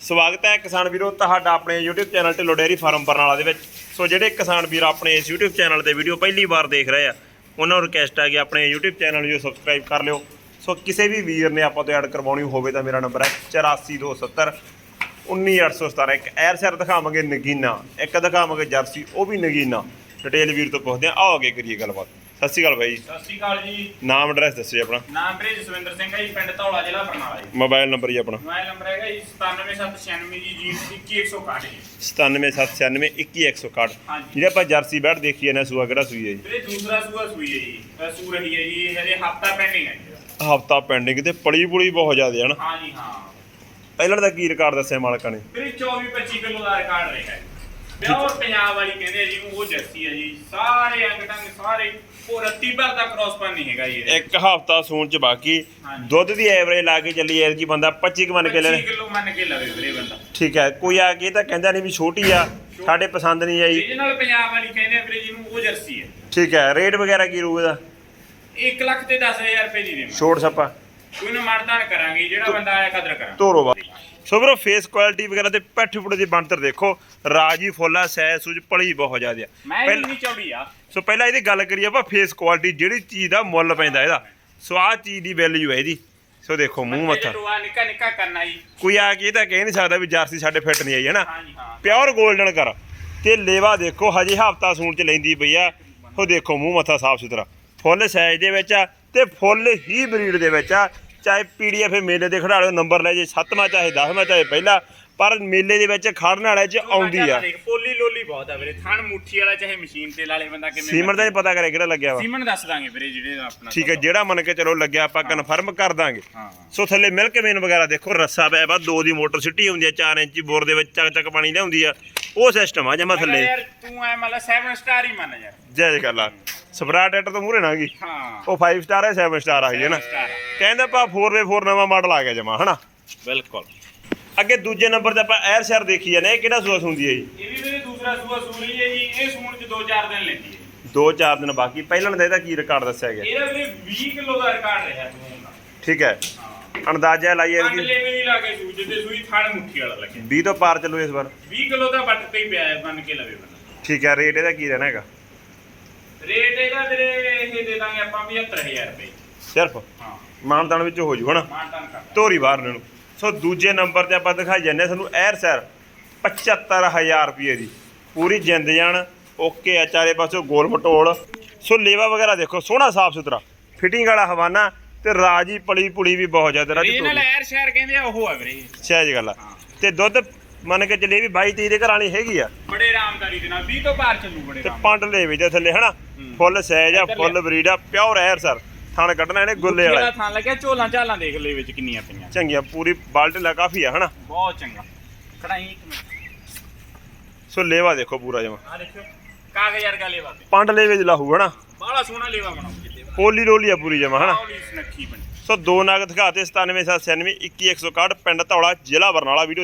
ਸਵਾਗਤ ਹੈ ਕਿਸਾਨ ਵੀਰੋ, ਤੁਹਾਡਾ ਆਪਣੇ YouTube channel Dhillon dairy farm Barnala ਦੇ ਵਿੱਚ। ਸੋ ਜਿਹੜੇ ਕਿਸਾਨ ਵੀਰ ਆਪਣੇ ਇਸ YouTube ਚੈਨਲ ਤੇ ਵੀਡੀਓ ਪਹਿਲੀ ਵਾਰ ਦੇਖ ਰਹੇ ਆ, ਉਹਨਾਂ ਨੂੰ ਰਿਕਵੈਸਟ ਹੈ ਕਿ ਆਪਣੇ YouTube ਚੈਨਲ ਨੂੰ ਸਬਸਕ੍ਰਾਈਬ ਕਰ ਲਿਓ। ਸੋ ਕਿਸੇ ਵੀ ਵੀਰ ਨੇ ਆਪਾਂ ਤੋਂ ਐਡ ਕਰਵਾਉਣੀ ਹੋਵੇ ਤਾਂ ਮੇਰਾ ਨੰਬਰ ਹੈ 84270 19817 ਇੱਕ ਐਰ ਸਰ ਦਿਖਾਵਾਂਗੇ ਨਗੀਨਾ, ਇੱਕ ਦਿਖਾਵਾਂਗੇ ਜਰਸੀ, ਉਹ ਵੀ ਨਗੀਨਾ। ਡਿਟੇਲ ਵੀਰ ਤੋਂ ਪੁੱਛਦੇ ਆ ਆਓ ਅੱਗੇ ਕਰੀਏ ਗੱਲਬਾਤ। ਸਤਿ ਸ਼੍ਰੀ ਅਕਾਲ ਬਾਈ ਜੀ। ਸਤਿ ਸ਼੍ਰੀ ਅਕਾਲ ਜੀ। ਨਾਮ ਐਡਰੈਸ ਦੱਸਿਓ ਆਪਣਾ। ਨਾਮ ਵੀਰੇ ਜਸਵਿੰਦਰ ਸਿੰਘ ਹੈ ਜੀ ਪਿੰਡ ਧੌਲਾ ਜ਼ਿਲ੍ਹਾ ਬਰਨਾਲਾ ਜੀ। ਮੋਬਾਈਲ ਨੰਬਰ ਜੀ ਆਪਣਾ। ਮੋਬਾਈਲ ਨੰਬਰ ਹੈਗਾ ਜੀ 97796 ਜੀ ਜੀ। 21161 ਜੀ 97796 21161 ਹਾਂਜੀ। ਜਿਹੜੇ ਆਪਾਂ ਜਰਸੀ ਬੈਠ ਦੇਖੀ ਨਾ ਸੂਆ ਕਿਹੜਾ ਸੂਈ ਹੈ ਜੀ? ਵੀਰੇ ਦੂਸਰਾ ਸੂਆ ਸੂਈ ਹੈ ਜੀ। ਸੂ ਰਹੀ ਹੈ ਜੀ ਹਜੇ ਹਫਤਾ ਪੈਂਡਿੰਗ ਹੈ ਜੀ। ਹਫਤਾ ਪੈਂਡਿੰਗ ਤੇ ਪਲੀ ਪੁਲੀ ਬਹੁਤ ਜ਼ਿਆਦਾ ਹੈ ਨਾ। ਹਾਂ ਜੀ ਹਾਂ। ਪਹਿਲਾਂ ਦਾ ਕੀ ਰਿਕਾਰਡ ਦੱਸਿਆ ਮਾਲਕਾਂ ਨੇ? ਵੀਰੇ 24 25 ਕਿਲੋ ਦਾ ਰਿਕਾਰਡ ਰਿਹਾ ਹੈ ਪਿਓਰ ਪੰਜਾਬ ਵਾਲੀ ਕਹਿੰਦੇ ਆ ਜੀ ਉਹ ਜਰਸੀ ਹੈ ਜੀ। ਸਾਰੇ ਅੰਗ ਟੰਗ ਸਾਰੇ। ਉਹ ਰੱਤੀ ਭਰ ਦਾ ਕ੍ਰੋਸ ਪਨ ਨਹੀਂ ਹੈਗਾ ਜੀ ਇਹਦੇ। ਇੱਕ ਹਫਤਾ ਸੂਣ ਚ ਬਾਕੀ ਹਾਂਜੀ। ਦੁੱਧ ਦੀ ਐਵਰੇਜ ਲਾ ਕੇ ਚੱਲੀ ਐਰ ਕੀ ਬੰਦਾ 25 ਕੁ ਮੰਨ ਕੇ ਲੈ। 25 ਕਿਲੋ ਮੰਨ ਕੇ ਲਵੇ ਵੀਰੇ ਬੰਦਾ। ਠੀਕ ਹੈ ਕੋਈ ਆ ਕੇ ਤਾਂ ਕਹਿੰਦਾ ਨਹੀਂ ਵੀ ਛੋਟੀ ਆ ਸਾਡੇ ਪਸੰਦ ਨਹੀਂ ਆਈ। ਰੀਜਨਲ ਪੰਜਾਬ ਵਾਲੀ ਕਹਿੰਦੇ ਆ ਵੀਰੇ ਜਿਹਨੂੰ ਉਹ ਜਰਸੀ ਹੈ ਠੀਕ ਹੈ ਰੇਟ ਵਗੈਰਾ ਕੀ ਰਹੂ ਇਹਦਾ? 1 ਲੱਖ ਤੇ 10000 ਰੁਪਏ ਦੀ ਦੇਵਾਂ ਛੋਟ ਛੱਪਾ। ਕੋਈ ਨਾ ਮਾਨਤਾਨ ਕਰਾਂਗੇ ਜਿਹੜਾ ਬੰਦਾ ਆਇਆ ਕਦਰ ਕਰਾਂ ਤੋਰੋ ਬਾ ਸੋ ਵੀਰੋ ਫੇਸ ਕੁਆਲਿਟੀ ਵਗੈਰਾ ਤੇ ਪੈਠ ਪੁੜੇ ਦੀ ਬਣਤਰ ਦੇਖੋ। ਰਾਜੀ ਫੁੱਲਾ ਸੈ ਸੂਜ ਪਲੀ ਬਹੁਤ ਜ਼ਿਆਦਾ ਮੈਂ ਪਹਿਲਾਂ- ਨਹੀਂ ਚੌੜੀ ਆ। ਸੋ ਪਹਿਲਾਂ ਇਹਦੀ ਗੱਲ ਕਰੀਏ ਆਪਾਂ ਫੇਸ ਕੁਆਲਿਟੀ ਜਿਹੜੀ ਚੀਜ਼ ਦਾ ਮੁੱਲ ਪੈਂਦਾ ਇਹਦਾ। ਸੋ ਆਹ ਚੀਜ਼ ਦੀ ਵੈਲਿਊ ਹੈ ਇਹਦੀ। ਸੋ ਦੇਖੋ ਮੂੰਹ ਮੱਥਾ। ਟੋਆ ਨਿੱਕਾ ਨਿੱਕਾ ਕਰਨਾ ਜੀ। ਕੋਈ ਆ ਕੇ ਇਹ ਤਾਂ ਕਹਿ ਨਹੀਂ ਸਕਦਾ ਵੀ ਜਰਸੀ ਸਾਡੇ ਫਿੱਟ ਨਹੀਂ ਆਈ ਨਾ? ਹਾਂ। ਪਿਓਰ 골ਡਨ ਕਰ ਤੇ ਲੇਵਾ ਦੇਖੋ ਹਜੇ ਹਫਤਾ ਸੂਣ ਚ ਲੈਂਦੀ ਪਈ ਆ। ਉਹ ਦੇਖੋ ਮੂੰਹ ਮੱਥਾ ਸਾਫ਼ ਸੁਥਰਾ ਫੁੱਲ ਸਾਈਜ਼ ਦੇ ਵਿੱਚ ਆ ਤੇ ਫੁੱਲ ਹੀ ਬਰੀਡ ਦੇ ਵਿੱਚ ਆ। ਚਾਹੇ ਪੀਡੀਐਫ ਮੇਲੇ ਦੇ ਖੜਾ ਲਿਓ ਨੰਬਰ ਲੈ ਜੇ 7ਵਾਂ ਚਾਹੇ 10ਵਾਂ ਚਾਹੇ ਪਹਿਲਾ ਪਰ ਮੇਲੇ ਦੇ ਵਿੱਚ ਖੜਨ ਵਾਲੇ ਚ ਆਉਂਦੀ ਆ। ਦੇਖ, ਪੋਲੀ ਲੋਲੀ ਬਹੁਤ ਆ ਵੀਰੇ। ਥਣ ਮੁੱਠੀ ਵਾਲਾ ਚਾਹੇ ਮਸ਼ੀਨ ਤੇ ਲਾਲੇ ਬੰਦਾ ਕਿਵੇਂ ਸੀਮਨ ਦਾ ਪਤਾ ਕਰੇ ਕਿਹੜਾ ਲੱਗਿਆ ਵਾ। ਸੀਮਨ ਦੱਸ ਦਾਂਗੇ ਵੀਰੇ ਜਿਹੜੇ ਆਪਣਾ ਠੀਕ ਹੈ ਜਿਹੜਾ ਮੰਨ ਕੇ ਚਲੋ ਲੱਗਿਆ ਆਪਾਂ ਕਨਫਰਮ ਕਰ ਦਾਂਗੇ। ਸੋ ਥੱਲੇ ਮਿਲਕ ਮੇਨ ਵਗੈਰਾ ਦੇਖੋ ਰੱਸਾ ਪਿਆ ਵਾ ਦੋ ਦੀ ਮੋਟਰ ਸਿੱਟੀ ਹੁੰਦੀ ਆ 4 ਇੰਚੀ ਬੋਰ ਦੇ ਵਿੱਚ ਚੱਕ ਚੱਕ ਪਾਣੀ ਲਿਆਉਂਦੀ ਆ। ਉਹ ਸਿਸਟਮ ਆ ਜਮਾ ਥੱਲੇ। ਯਾਰ ਤੂੰ ਐ ਮਤਲਬ 7 ਸਟਾਰ ਹੀ ਮੰਨ ਯਾਰ। ਜੈ ਜੈ ਗੱਲ ਆ ਸਪਰਾਟੇਟਰ ਤੋਂ ਮੂਰੇ ਨਾ ਗਈ। ਹਾਂ। ਉਹ 5 ਸਟਾਰ ਹੈ 7 ਸਟਾਰ ਆ ਗਈ ਹੈ ਨਾ? ਕਹਿੰਦੇ ਪਾ 4x4 ਨਵਾਂ ਮਾਡਲ ਆ ਗਿਆ ਜਮਾ ਹਨਾ ਬਿਲਕੁਲ। ਅੱਗੇ ਦੂਜੇ ਨੰਬਰ ਤੇ ਆਪਾਂ 에ਅਰ ਸ਼ਹਿਰ ਦੇਖੀ ਜਾਂਦੇ ਇਹ ਕਿਹੜਾ ਸੂਆ ਹੁੰਦੀ ਹੈ ਜੀ? ਇਹ ਵੀ ਵੀਰੇ ਦੂਸਰਾ ਸੂਆ ਸੂਰੀ ਹੈ ਜੀ ਇਹ ਸੂਣ ਚ 2-4 ਦਿਨ ਲੈਂਦੀ ਹੈ। 2-4 ਦਿਨ ਬਾਕੀ ਪਹਿਲਾਂ ਦਾ ਇਹਦਾ ਕੀ ਰਿਕਾਰਡ ਦੱਸਿਆ ਗਿਆ? ਇਹਦਾ ਵੀਰੇ 20 ਕਿਲੋ ਦਾ ਰਿਕਾਰਡ ਰਿਹਾ ਸੂਣ ਦਾ। ਠੀਕ ਹੈ। ਅੰਦਾਜ਼ਾ ਲਾਈਏ ਪੰਜ ਇਹਦੀ ਲੈਵੇ ਨਹੀਂ ਲਾ ਕੇ ਸੂਜ ਤੇ ਸੂਈ ਥਣ ਮੁੱਠੀ ਵਾਲਾ ਲੱਗੇ। 20 ਤੋਂ ਪਾਰ ਚੱਲੂ ਇਸ ਵਾਰ। 20 ਕਿਲੋ ਦਾ ਵੱਟ ਤੇ ਹੀ ਪਿਆ ਹੈ ਬਣ ਕੇ ਲਵੇ ਬੰਦਾ। ਠੀਕ ਹੈ ਰੇਟ ਇਹਦਾ ਕੀ ਰਹਿਣਾ ਹੈਗਾ? ਰੇਟ ਇਹਦਾ ਵੀਰੇ ਇਹ ਦੇ ਦਾਂਗੇ ਆਪਾਂ 75000 ਰੁਪਏ। ਸਿਰਫ? ਹਾਂ। ਮਾਨਤਾਨ ਵਿੱਚ ਹੋ ਜੂ ਹਨਾ ਮਾਨਤਾਨ ਕਰ ਧੋਰੀ ਬਾਹਰ ਨੂੰ। ਸੋ ਦੂਜੇ ਨੰਬਰ ਤੇ ਆਪਾਂ ਦਿਖਾਈ ਜਾਂਦੇ ਸਾਨੂੰ 에ਅਰ ਸੈਰ 75000 ਰੁਪਏ ਦੀ। ਪੂਰੀ ਜਿੰਦ ਜਾਨ ਓਕੇ ਆ ਚਾਰੇ ਪਾਸੋਂ ਗੋਲ ਮਟੋਲ। ਸੋ ਲੇਵਾ ਵਗੈਰਾ ਦੇਖੋ ਸੋਹਣਾ ਸਾਫ਼ ਸੁਥਰਾ। ਫਿਟਿੰਗ ਵਾਲਾ ਹਵਾਨਾ ਤੇ ਰਾਜੀ ਪਲੀ ਪੁਲੀ ਵੀ ਬਹੁਤ ਜ਼ਿਆਦਾ ਰਾਜੀ 에ਅਰ ਸ਼ਹਿਰ ਕਹਿੰਦੇ ਆ ਉਹ ਆ ਵੀਰੇ। ਸਹਿਜ ਗੱਲ ਆ। ਤੇ ਦੁੱਧ ਮੰਨ ਕੇ ਚੱਲੇ ਵੀ 22 23 ਦੇ ਘਰ ਵਾਲੀ ਹੈਗੀ ਆ। ਬੜੇ ਆਰਾਮਦਾਰੀ ਦੇ ਨਾਲ 20 ਤੋਂ ਪਾਰ ਚੱਲੂ ਬੜੇ ਤੇ ਆਰਾਮ ਪੰਡ ਲੈ ਵੀ ਦੇ ਥੱਲੇ ਹਨਾ? ਫੁੱਲ ਸਹਿਜ ਆ ਫੁੱਲ ਬਰੀਡ ਆ ਪਿਓਰ ਐਰ ਸਰ। ਥਣ ਕੱਢਣਾ ਇਹਨੇ ਗੁੱਲੇ ਜਿਹੜਾ ਵਾਲਾ। ਥਾਂ ਲੱਗਿਆ ਝੋਲਾਂ ਝਾਲਾਂ ਦੇਖ ਲੈ ਵਿੱਚ ਕਿੰਨੀਆਂ ਪਈਆਂ। ਚੰਗੀਆਂ ਪੂਰੀ ਬਾਲਟ ਲਾ ਕਾਫੀ ਆ ਹਨਾ? ਬਹੁਤ ਚੰਗਾ। ਇੱਕ ਮਿੰਟ। ਸੋ ਲੇਵਾ ਦੇਖੋ ਪੂਰਾ ਜਮਾ। ਆ ਦੇਖੋ ਕਾਗਜ਼ ਵਰਗਾ ਲੇਵਾ ਪੰਡ ਲੈ ਵਿੱਚ ਲਾਹੂ ਹਨਾ? ਬਾਹਲਾ ਸੋਹਣਾ ਲੇਵਾ ਕਿਤੇ ਪੋਲੀ ਰੋਲੀ ਆ ਪੂਰੀ ਜਮਾ ਹਨਾ? ਹੌਲੀ ਸੁਨੱਖੀ ਬਣੀ। ਸੋ ਦੋ ਨਗ ਦਿਖਾਤੇ 97 97 21 161 ਪਿੰਡ ਧੌਲਾ ਜ਼ਿਲ੍ਹਾ ਬਰਨਾਲਾ ਵੀਡੀਓ